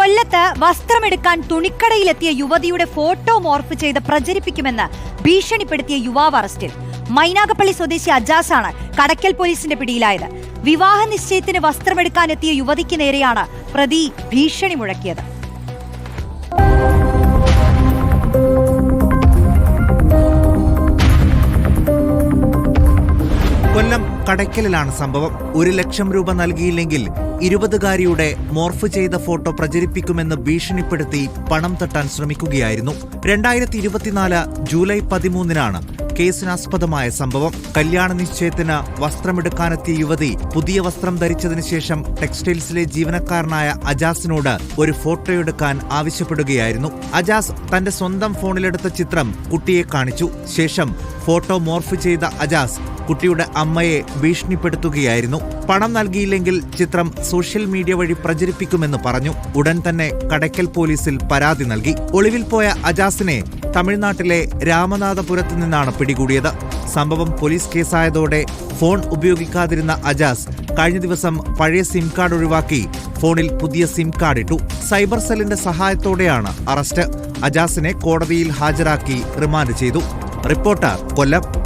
കൊല്ലത്ത് വസ്ത്രമെടുക്കാൻ തുണിക്കടയിലെത്തിയ യുവതിയുടെ photo morph ചെയ്ത് പ്രചരിപ്പിക്കുമെന്ന് ഭീഷണിപ്പെടുത്തിയ യുവാവ് അറസ്റ്റിൽ. മൈനാഗപ്പള്ളി സ്വദേശി അജാസാണ് കടക്കൽ പോലീസിന്റെ പിടിയിലായത്. വിവാഹ നിശ്ചയത്തിന് വസ്ത്രമെടുക്കാനെത്തിയ യുവതിക്ക് നേരെയാണ് പ്രതി ഭീഷണി മുഴക്കിയത്. കടയ്ക്കലിലാണ് സംഭവം. ഒരു ലക്ഷം രൂപ നൽകിയില്ലെങ്കിൽ ഇരുപതുകാരിയുടെ മോർഫ് ചെയ്ത ഫോട്ടോ പ്രചരിപ്പിക്കുമെന്ന് ഭീഷണിപ്പെടുത്തി പണം തട്ടാൻ ശ്രമിക്കുകയായിരുന്നു. രണ്ടായിരത്തി ഇരുപത്തിനാല് ജൂലൈ പതിമൂന്നിനാണ് കേസിനാസ്പദമായ സംഭവം. കല്യാണ നിശ്ചയത്തിന് വസ്ത്രമെടുക്കാനെത്തിയ യുവതി പുതിയ വസ്ത്രം ധരിച്ചതിനു ശേഷം ടെക്സ്റ്റൈൽസിലെ ജീവനക്കാരനായ അജാസിനോട് ഒരു ഫോട്ടോ എടുക്കാൻ ആവശ്യപ്പെടുകയായിരുന്നു. അജാസ് തന്റെ സ്വന്തം ഫോണിലെടുത്ത ചിത്രം കുട്ടിയെ കാണിച്ചു. ശേഷം ഫോട്ടോ മോർഫ് ചെയ്ത അജാസ് കുട്ടിയുടെ അമ്മയെ ഭീഷണിപ്പെടുത്തുകയായിരുന്നു. പണം നൽകിയില്ലെങ്കിൽ ചിത്രം സോഷ്യൽ മീഡിയ വഴി പ്രചരിപ്പിക്കുമെന്ന് പറഞ്ഞു. ഉടൻ തന്നെ കടയ്ക്കൽ പോലീസിൽ പരാതി നൽകി. ഒളിവിൽ പോയ അജാസിനെ തമിഴ്നാട്ടിലെ രാമനാഥപുരത്ത് നിന്നാണ് പിടികൂടിയത്. സംഭവം പോലീസ് കേസായതോടെ ഫോൺ ഉപയോഗിക്കാതിരുന്ന അജാസ് കഴിഞ്ഞ ദിവസം പഴയ സിം കാർഡ് ഒഴിവാക്കി ഫോണിൽ പുതിയ സിം കാർഡ് ഇട്ടു. സൈബർ സെല്ലിന്റെ സഹായത്തോടെയാണ് അറസ്റ്റ്. അജാസിനെ കോടതിയിൽ ഹാജരാക്കി റിമാൻഡ് ചെയ്തു. റിപ്പോർട്ടർ കൊല്ലം.